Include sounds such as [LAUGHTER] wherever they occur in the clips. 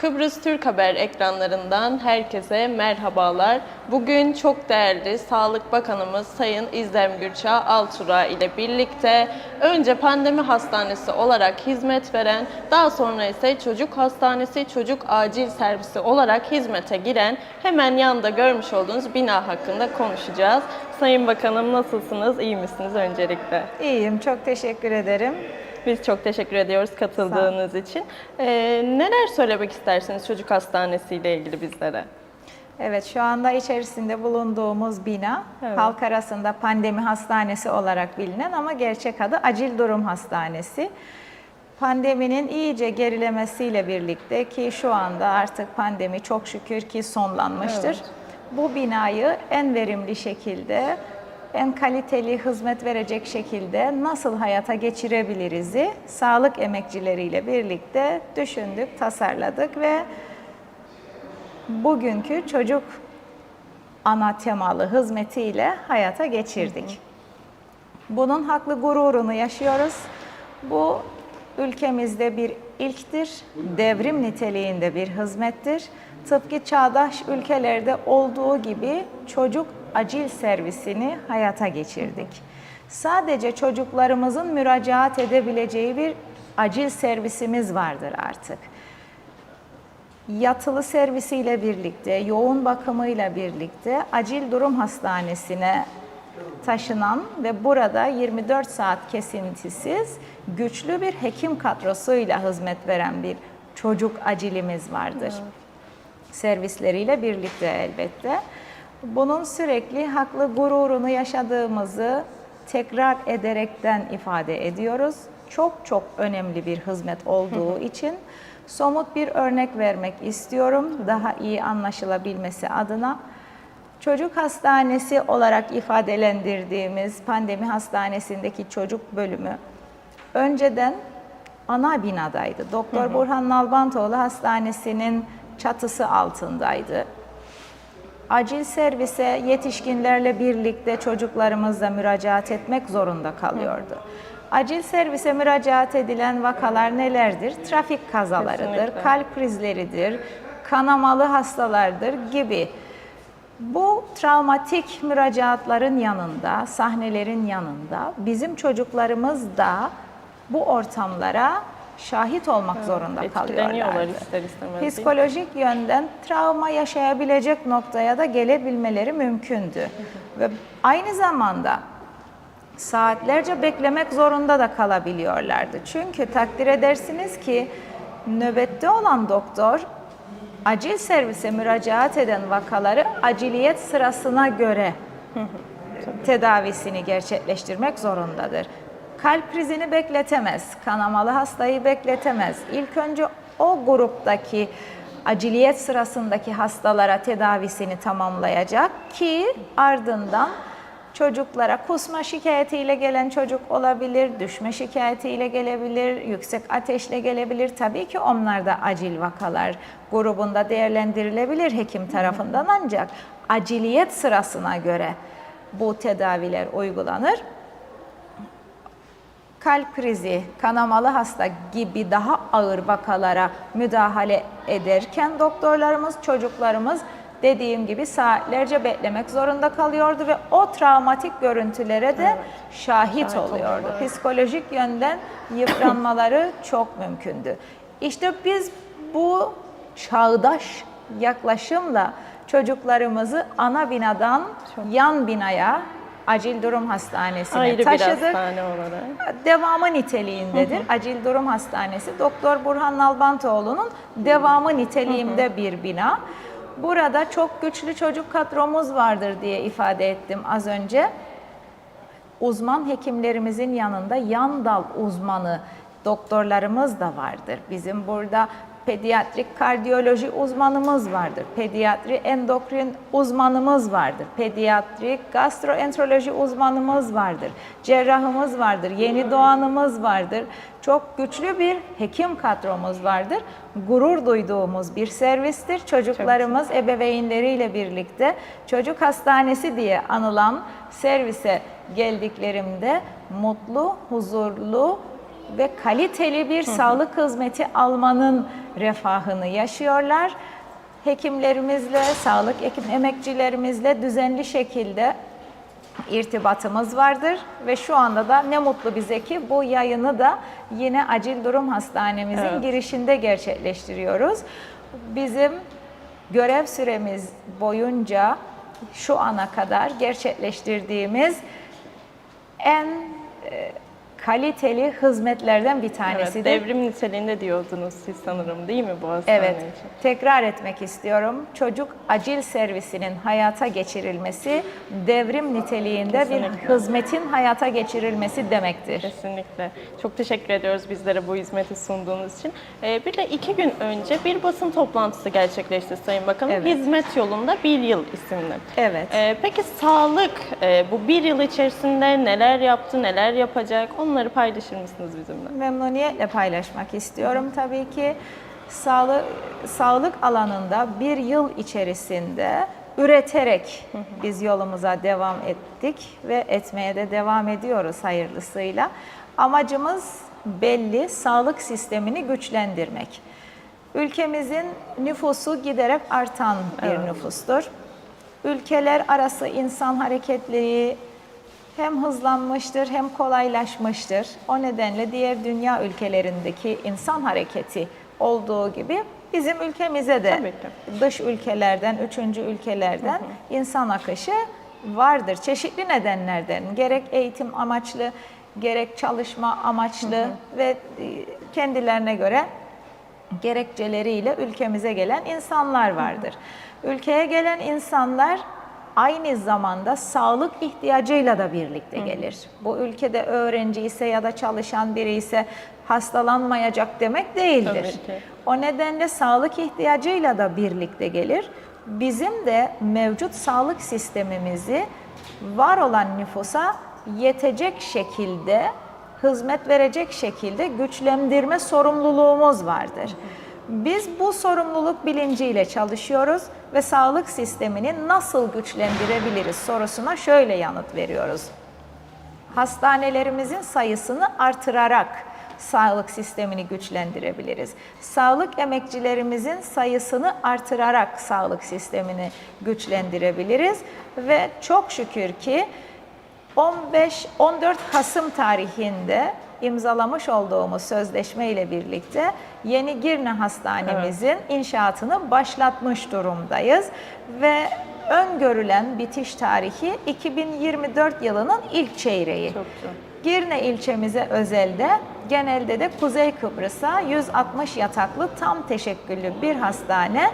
Kıbrıs Türk Haber ekranlarından herkese merhabalar. Bugün çok değerli Sağlık Bakanımız Sayın İzdem Gürçağ Altura ile birlikte önce pandemi hastanesi olarak hizmet veren, daha sonra ise çocuk hastanesi, çocuk acil servisi olarak hizmete giren hemen yanında görmüş olduğunuz bina hakkında konuşacağız. Sayın Bakanım nasılsınız? İyi misiniz öncelikle? İyiyim, çok teşekkür ederim. Biz çok teşekkür ediyoruz katıldığınız için. Ee, neler söylemek istersiniz çocuk hastanesi ile ilgili bizlere? Evet, şu anda içerisinde bulunduğumuz bina Evet. halk arasında pandemi hastanesi olarak bilinen ama gerçek adı acil durum hastanesi. Pandeminin iyice gerilemesiyle birlikte ki şu anda artık pandemi çok şükür ki sonlanmıştır. Evet. Bu binayı en verimli şekilde, en kaliteli hizmet verecek şekilde nasıl hayata geçirebiliriz'i sağlık emekçileriyle birlikte düşündük, tasarladık ve bugünkü çocuk ana temalı hizmetiyle hayata geçirdik. Bunun haklı gururunu yaşıyoruz. Bu ülkemizde bir ilktir, devrim niteliğinde bir hizmettir. Tıpkı çağdaş ülkelerde olduğu gibi çocuk acil servisini hayata geçirdik. Sadece çocuklarımızın müracaat edebileceği bir acil servisimiz vardır artık yatılı servisiyle birlikte, yoğun bakımıyla birlikte acil durum hastanesine taşınan ve burada 24 saat kesintisiz güçlü bir hekim kadrosuyla hizmet veren bir çocuk acilimiz vardır. Servisleriyle birlikte elbette. Bunun sürekli haklı gururunu yaşadığımızı tekrar ederekten ifade ediyoruz. Çok çok önemli bir hizmet olduğu için somut bir örnek vermek istiyorum daha iyi anlaşılabilmesi adına. Çocuk hastanesi olarak ifadelendirdiğimiz pandemi hastanesindeki çocuk bölümü önceden ana binadaydı. Doktor Burhan Nalbantoğlu Hastanesi'nin çatısı altındaydı. Acil servise yetişkinlerle birlikte çocuklarımızla müracaat etmek zorunda kalıyordu. Acil servise müracaat edilen vakalar nelerdir? Trafik kazalarıdır, Kesinlikle. kalp krizleridir, kanamalı hastalardır gibi. Bu travmatik müracaatların yanında, sahnelerin yanında bizim çocuklarımız da bu ortamlara şahit olmak zorunda kalıyorlardı. ister istemez. değil? Psikolojik yönden travma yaşayabilecek noktaya da gelebilmeleri mümkündü. Ve aynı zamanda saatlerce beklemek zorunda da kalabiliyorlardı. Çünkü takdir edersiniz ki nöbette olan doktor acil servise müracaat eden vakaları aciliyet sırasına göre tedavisini gerçekleştirmek zorundadır. Kalp krizini bekletemez, kanamalı hastayı bekletemez. İlk önce o gruptaki aciliyet sırasındaki hastalara tedavisini tamamlayacak ki ardından çocuklara kusma şikayetiyle gelen çocuk olabilir, düşme şikayetiyle gelebilir, yüksek ateşle gelebilir. Tabii ki onlar da acil vakalar grubunda değerlendirilebilir hekim tarafından ancak aciliyet sırasına göre bu tedaviler uygulanır kalp krizi, kanamalı hasta gibi daha ağır vakalara müdahale ederken doktorlarımız, çocuklarımız dediğim gibi saatlerce beklemek zorunda kalıyordu ve o travmatik görüntülere de şahit Şahit oluyordu. oluyorlar. Psikolojik yönden yıpranmaları [COUGHS] çok mümkündü. İşte biz bu çağdaş yaklaşımla çocuklarımızı ana binadan yan binaya acil durum hastanesine Ayrı bir taşıdık hastane olarak. devamı niteliğindedir. Acil Durum Hastanesi Doktor Burhan Nalbantoğlu'nun devamı niteliğinde bir bina. Burada çok güçlü çocuk kadromuz vardır diye ifade ettim az önce. Uzman hekimlerimizin yanında yan dal uzmanı doktorlarımız da vardır. Bizim burada pediatrik kardiyoloji uzmanımız vardır. Pediatri endokrin uzmanımız vardır. Pediatrik gastroenteroloji uzmanımız vardır. Cerrahımız vardır. Yeni doğanımız vardır. Çok güçlü bir hekim kadromuz vardır. Gurur duyduğumuz bir servistir. Çocuklarımız ebeveynleriyle birlikte çocuk hastanesi diye anılan servise geldiklerimde mutlu, huzurlu ve kaliteli bir sağlık hizmeti almanın refahını yaşıyorlar. Hekimlerimizle, sağlık hekim emekçilerimizle düzenli şekilde irtibatımız vardır ve şu anda da ne mutlu bize ki bu yayını da yine Acil Durum Hastanemizin Evet. girişinde gerçekleştiriyoruz. Bizim görev süremiz boyunca şu ana kadar gerçekleştirdiğimiz en e, kaliteli hizmetlerden bir Evet, tanesidir. devrim niteliğinde diyordunuz siz sanırım değil mi bu hastane Evet, için? tekrar etmek istiyorum. Çocuk acil servisinin hayata geçirilmesi devrim niteliğinde Kesinlikle. bir hizmetin hayata geçirilmesi demektir. Kesinlikle. Çok teşekkür ediyoruz bizlere bu hizmeti sunduğunuz için. Ee, bir de iki gün önce bir basın toplantısı gerçekleşti Sayın Bakanım. Evet. Hizmet yolunda bir yıl isimli. Evet. Ee, peki sağlık e, bu bir yıl içerisinde neler yaptı, neler yapacak? Onları paylaşır mısınız bizimle? Memnuniyetle paylaşmak istiyorum tabii ki. Sağlık, sağlık alanında bir yıl içerisinde üreterek biz yolumuza devam ettik ve etmeye de devam ediyoruz hayırlısıyla. Amacımız belli, sağlık sistemini güçlendirmek. Ülkemizin nüfusu giderek artan bir nüfustur. Ülkeler arası insan hareketliliği hem hızlanmıştır hem kolaylaşmıştır. O nedenle diğer dünya ülkelerindeki insan hareketi olduğu gibi bizim ülkemize de Tabii dış ülkelerden, üçüncü ülkelerden insan akışı vardır. Çeşitli nedenlerden gerek eğitim amaçlı, gerek çalışma amaçlı ve e, kendilerine göre gerekçeleriyle ülkemize gelen insanlar vardır. Ülkeye gelen insanlar aynı zamanda sağlık ihtiyacıyla da birlikte gelir. Bu ülkede öğrenci ise ya da çalışan biri ise hastalanmayacak demek değildir. O nedenle sağlık ihtiyacıyla da birlikte gelir. Bizim de mevcut sağlık sistemimizi var olan nüfusa yetecek şekilde hizmet verecek şekilde güçlendirme sorumluluğumuz vardır. Biz bu sorumluluk bilinciyle çalışıyoruz ve sağlık sistemini nasıl güçlendirebiliriz sorusuna şöyle yanıt veriyoruz. Hastanelerimizin sayısını artırarak sağlık sistemini güçlendirebiliriz. Sağlık emekçilerimizin sayısını artırarak sağlık sistemini güçlendirebiliriz ve çok şükür ki 15 14 Kasım tarihinde imzalamış olduğumuz sözleşme ile birlikte Yeni Girne Hastanemizin inşaatını başlatmış durumdayız ve öngörülen bitiş tarihi 2024 yılının ilk çeyreği. Çok güzel. Girne ilçemize özelde genelde de Kuzey Kıbrıs'a 160 yataklı tam teşekküllü bir hastane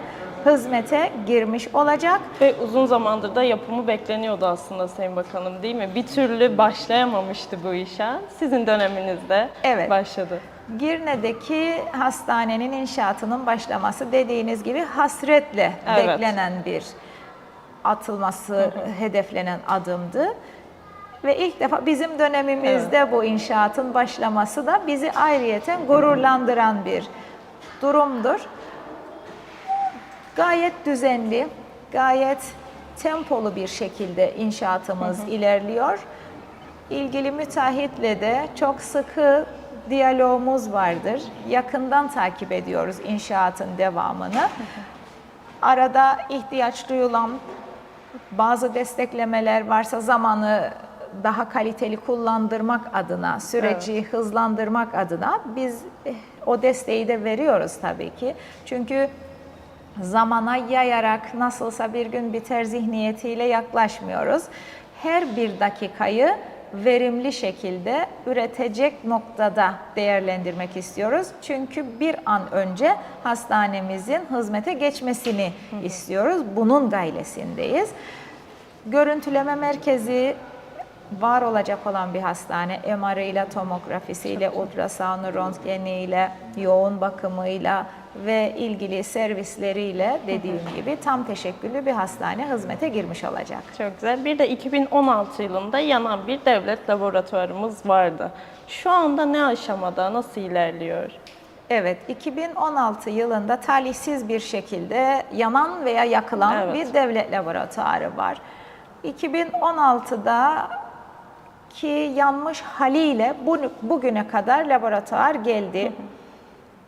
hizmete girmiş olacak. Ve uzun zamandır da yapımı bekleniyordu aslında Sayın Bakanım değil mi? Bir türlü başlayamamıştı bu işe. Sizin döneminizde Evet. başladı. Girne'deki hastanenin inşaatının başlaması dediğiniz gibi hasretle Evet. beklenen bir atılması hedeflenen adımdı. Ve ilk defa bizim dönemimizde bu inşaatın başlaması da bizi ayrıyeten gururlandıran bir durumdur. Gayet düzenli, gayet tempolu bir şekilde inşaatımız ilerliyor. İlgili müteahhitle de çok sıkı diyalogumuz vardır. Yakından takip ediyoruz inşaatın devamını. Arada ihtiyaç duyulan bazı desteklemeler varsa zamanı daha kaliteli kullandırmak adına, süreci hızlandırmak adına biz eh, o desteği de veriyoruz tabii ki. Çünkü zamana yayarak nasılsa bir gün biter zihniyetiyle yaklaşmıyoruz. Her bir dakikayı verimli şekilde üretecek noktada değerlendirmek istiyoruz. Çünkü bir an önce hastanemizin hizmete geçmesini istiyoruz. Bunun gayresindeyiz. Görüntüleme merkezi var olacak olan bir hastane MR ile tomografisiyle, ultrasonu röntgeniyle, yoğun bakımıyla ve ilgili servisleriyle dediğim gibi tam teşekküllü bir hastane hizmete girmiş olacak. Çok güzel. Bir de 2016 yılında yanan bir devlet laboratuvarımız vardı. Şu anda ne aşamada, nasıl ilerliyor? Evet, 2016 yılında talihsiz bir şekilde yanan veya yakılan Evet. bir devlet laboratuvarı var. 2016'da ki yanmış haliyle bu, bugüne kadar laboratuvar geldi.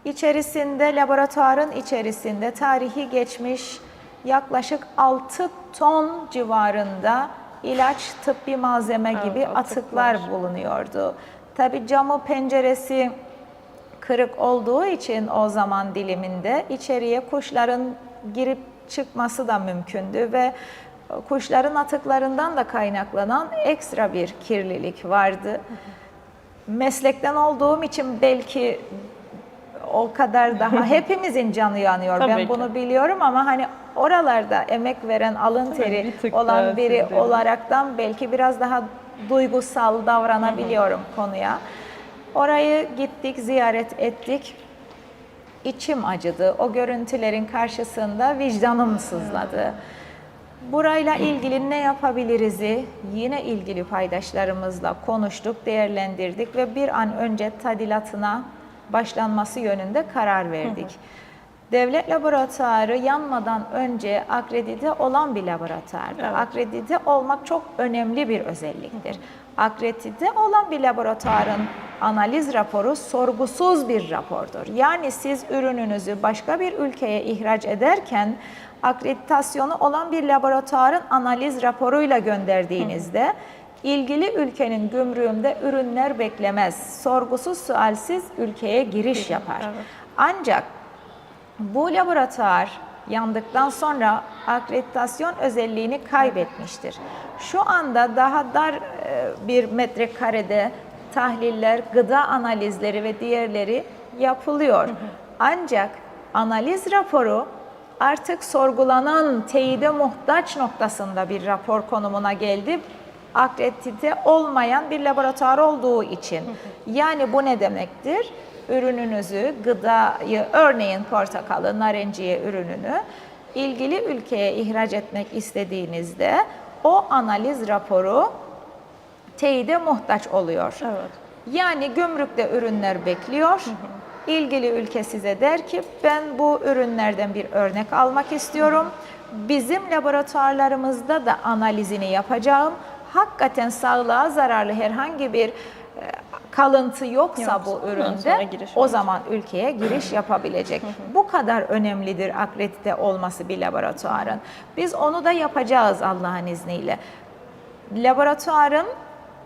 İçerisinde, laboratuvarın içerisinde tarihi geçmiş yaklaşık 6 ton civarında ilaç, tıbbi malzeme Evet, gibi atıklar. atıklar bulunuyordu. Tabi camı, penceresi kırık olduğu için o zaman diliminde içeriye kuşların girip çıkması da mümkündü ve kuşların atıklarından da kaynaklanan ekstra bir kirlilik vardı. Meslekten olduğum için belki o kadar daha [LAUGHS] hepimizin canı yanıyor. Tabii ben ki. bunu biliyorum ama hani oralarda emek veren alın Tabii, teri bir tık daha olan biri sizde. olaraktan belki biraz daha duygusal davranabiliyorum konuya. Orayı gittik, ziyaret ettik. İçim acıdı. O görüntülerin karşısında vicdanım sızladı. Burayla ilgili ne yapabiliriz'i yine ilgili paydaşlarımızla konuştuk, değerlendirdik ve bir an önce tadilatına başlanması yönünde karar verdik. Devlet laboratuvarı yanmadan önce akredite olan bir laboratuvardır. Evet. Akredite olmak çok önemli bir özelliktir. Akredite olan bir laboratuvarın analiz raporu sorgusuz bir rapordur. Yani siz ürününüzü başka bir ülkeye ihraç ederken akreditasyonu olan bir laboratuvarın analiz raporuyla gönderdiğinizde ilgili ülkenin gümrüğünde ürünler beklemez. Sorgusuz sualsiz ülkeye giriş yapar. evet. Ancak bu laboratuvar yandıktan sonra akreditasyon özelliğini kaybetmiştir. Şu anda daha dar e, bir metrekarede tahliller, gıda analizleri ve diğerleri yapılıyor. Ancak analiz raporu artık sorgulanan teyide muhtaç noktasında bir rapor konumuna geldi akredite olmayan bir laboratuvar olduğu için. [LAUGHS] Yani bu ne demektir? Ürününüzü, gıdayı, örneğin portakalı, narenciye ürününü ilgili ülkeye ihraç etmek istediğinizde o analiz raporu teyide muhtaç oluyor. Evet. Yani gümrükte ürünler bekliyor. İlgili ülke size der ki ben bu ürünlerden bir örnek almak istiyorum. Bizim laboratuvarlarımızda da analizini yapacağım. Hakikaten sağlığa zararlı herhangi bir e, kalıntı yoksa, Yoksa bu üründe o zaman ülkeye giriş yapabilecek. Bu kadar önemlidir akredite olması bir laboratuvarın. Biz onu da yapacağız Allah'ın izniyle laboratuvarın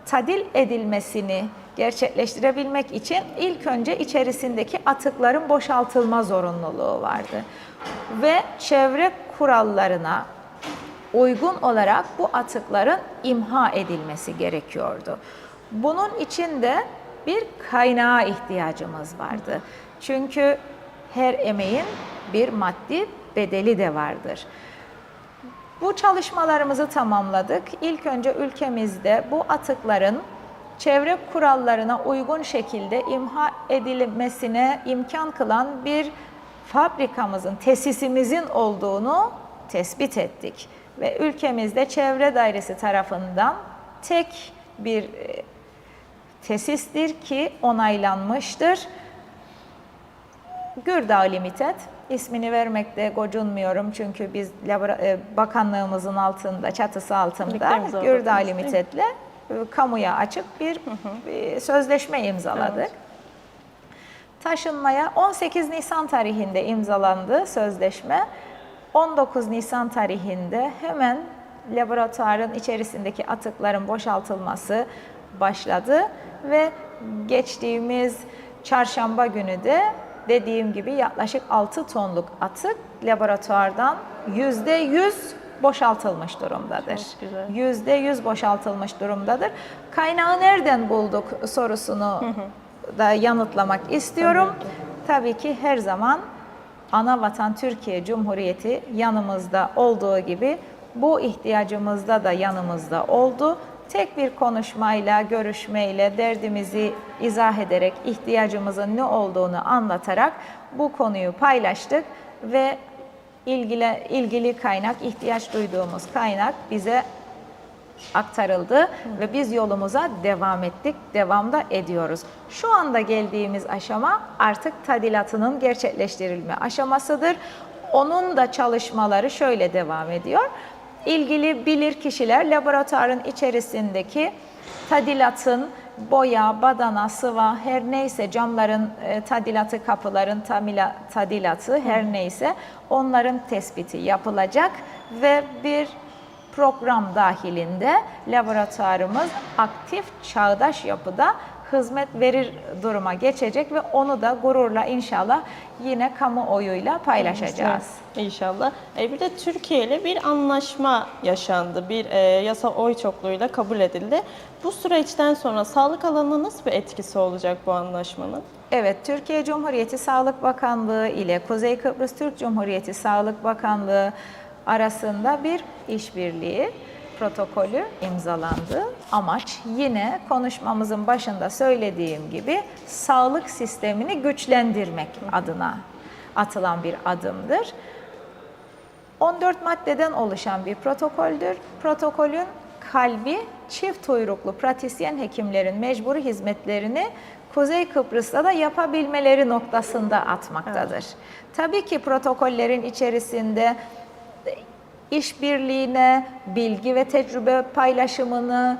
tadil edilmesini gerçekleştirebilmek için ilk önce içerisindeki atıkların boşaltılma zorunluluğu vardı. Ve çevre kurallarına uygun olarak bu atıkların imha edilmesi gerekiyordu. Bunun için de bir kaynağa ihtiyacımız vardı. Çünkü her emeğin bir maddi bedeli de vardır. Bu çalışmalarımızı tamamladık. İlk önce ülkemizde bu atıkların çevre kurallarına uygun şekilde imha edilmesine imkan kılan bir fabrikamızın, tesisimizin olduğunu tespit ettik. Ve ülkemizde çevre dairesi tarafından tek bir e, tesistir ki onaylanmıştır. Gürdağ Limited ismini vermekte gocunmuyorum çünkü biz e, bakanlığımızın altında çatısı altında Gürdağ? Limited'le e, kamuya açık bir sözleşme imzaladık. Evet. Taşınmaya 18 Nisan tarihinde imzalandı sözleşme. 19 Nisan tarihinde hemen laboratuvarın içerisindeki atıkların boşaltılması başladı ve geçtiğimiz çarşamba günü de dediğim gibi yaklaşık 6 tonluk atık laboratuvardan %100 boşaltılmış durumdadır. Yüzde yüz boşaltılmış durumdadır. Kaynağı nereden bulduk sorusunu da yanıtlamak istiyorum. Tabii ki her zaman ana vatan Türkiye Cumhuriyeti yanımızda olduğu gibi bu ihtiyacımızda da yanımızda oldu. Tek bir konuşmayla, görüşmeyle, derdimizi izah ederek, ihtiyacımızın ne olduğunu anlatarak bu konuyu paylaştık ve ilgili, ilgili kaynak, ihtiyaç duyduğumuz kaynak bize aktarıldı ve biz yolumuza devam ettik, devamda ediyoruz. Şu anda geldiğimiz aşama artık tadilatının gerçekleştirilme aşamasıdır. Onun da çalışmaları şöyle devam ediyor. İlgili bilir kişiler laboratuvarın içerisindeki tadilatın boya, badana, sıva her neyse camların e, tadilatı, kapıların tamila, tadilatı her neyse onların tespiti yapılacak ve bir program dahilinde laboratuvarımız aktif çağdaş yapıda hizmet verir duruma geçecek ve onu da gururla inşallah yine kamuoyuyla paylaşacağız. İnşallah. E, bir de Türkiye ile bir anlaşma yaşandı. Bir e, yasa oy çokluğuyla kabul edildi. Bu süreçten sonra sağlık alanına nasıl bir etkisi olacak bu anlaşmanın? Evet, Türkiye Cumhuriyeti Sağlık Bakanlığı ile Kuzey Kıbrıs Türk Cumhuriyeti Sağlık Bakanlığı arasında bir işbirliği protokolü imzalandı. Amaç yine konuşmamızın başında söylediğim gibi sağlık sistemini güçlendirmek adına atılan bir adımdır. 14 maddeden oluşan bir protokoldür. Protokolün kalbi çift uyruklu pratisyen hekimlerin mecburi hizmetlerini Kuzey Kıbrıs'ta da yapabilmeleri noktasında atmaktadır. Tabii ki protokollerin içerisinde işbirliğine, bilgi ve tecrübe paylaşımını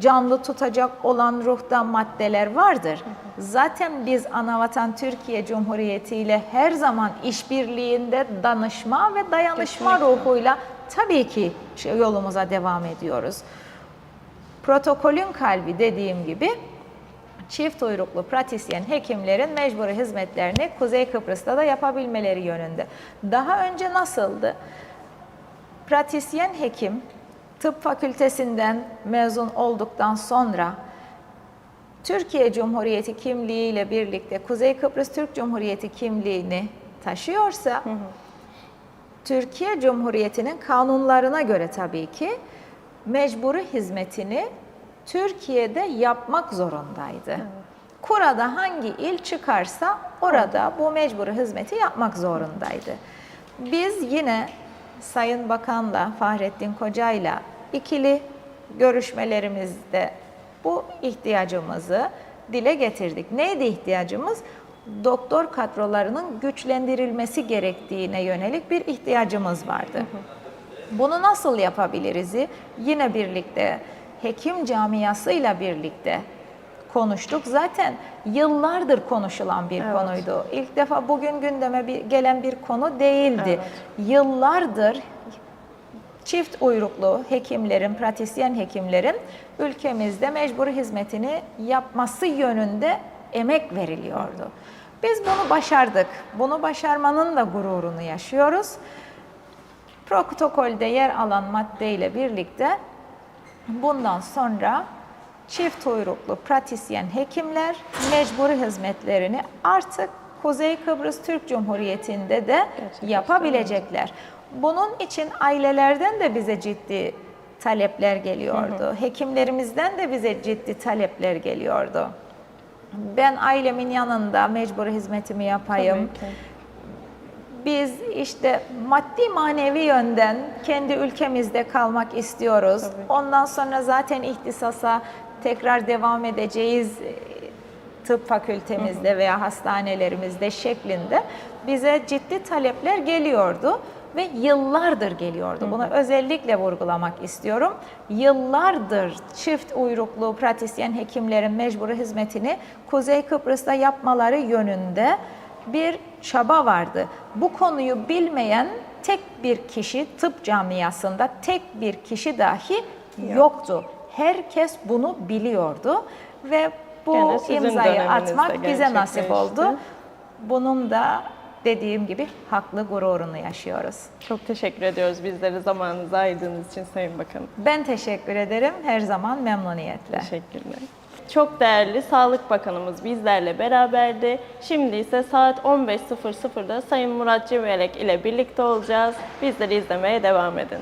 canlı tutacak olan ruhta maddeler vardır. Zaten biz Anavatan Türkiye Cumhuriyeti ile her zaman işbirliğinde danışma ve dayanışma Kesinlikle. ruhuyla tabii ki şey- yolumuza devam ediyoruz. Protokolün kalbi dediğim gibi çift uyruklu pratisyen hekimlerin mecburi hizmetlerini Kuzey Kıbrıs'ta da yapabilmeleri yönünde. Daha önce nasıldı? Pratisyen hekim tıp fakültesinden mezun olduktan sonra Türkiye Cumhuriyeti kimliğiyle birlikte Kuzey Kıbrıs Türk Cumhuriyeti kimliğini taşıyorsa Türkiye Cumhuriyeti'nin kanunlarına göre tabii ki mecburi hizmetini Türkiye'de yapmak zorundaydı. Kurada hangi il çıkarsa orada bu mecburi hizmeti yapmak zorundaydı. Biz yine Sayın Bakan'la Fahrettin Koca'yla ikili görüşmelerimizde bu ihtiyacımızı dile getirdik. Neydi ihtiyacımız? Doktor kadrolarının güçlendirilmesi gerektiğine yönelik bir ihtiyacımız vardı. Bunu nasıl yapabiliriz? Yine birlikte hekim camiasıyla birlikte konuştuk. Zaten yıllardır konuşulan bir Evet. konuydu. İlk defa bugün gündeme bir, gelen bir konu değildi. Yıllardır çift uyruklu hekimlerin, pratisyen hekimlerin ülkemizde mecbur hizmetini yapması yönünde emek veriliyordu. Biz bunu başardık. Bunu başarmanın da gururunu yaşıyoruz. Protokolde yer alan maddeyle birlikte bundan sonra çift uyruklu pratisyen hekimler mecburi hizmetlerini artık Kuzey Kıbrıs Türk Cumhuriyeti'nde de yapabilecekler. Bunun için ailelerden de bize ciddi talepler geliyordu. Hekimlerimizden de bize ciddi talepler geliyordu. Ben ailemin yanında mecburi hizmetimi yapayım. Biz işte maddi manevi yönden kendi ülkemizde kalmak istiyoruz. Tabii. Ondan sonra zaten ihtisasa tekrar devam edeceğiz e, tıp fakültemizde veya hastanelerimizde şeklinde bize ciddi talepler geliyordu ve yıllardır geliyordu. Bunu özellikle vurgulamak istiyorum. Yıllardır çift uyruklu pratisyen hekimlerin mecburi hizmetini Kuzey Kıbrıs'ta yapmaları yönünde bir çaba vardı. Bu konuyu bilmeyen tek bir kişi tıp camiasında tek bir kişi dahi yoktu. Herkes bunu biliyordu ve bu imzayı atmak bize nasip oldu. Bunun da dediğim gibi haklı gururunu yaşıyoruz. Çok teşekkür ediyoruz bizlere zamanınızı ayırdığınız için Sayın Bakanım. Ben teşekkür ederim. Her zaman memnuniyetle. Teşekkürler. Çok değerli Sağlık Bakanımız bizlerle beraberdi. Şimdi ise saat 15.00'da Sayın Murat Civelek ile birlikte olacağız. Bizleri izlemeye devam edin.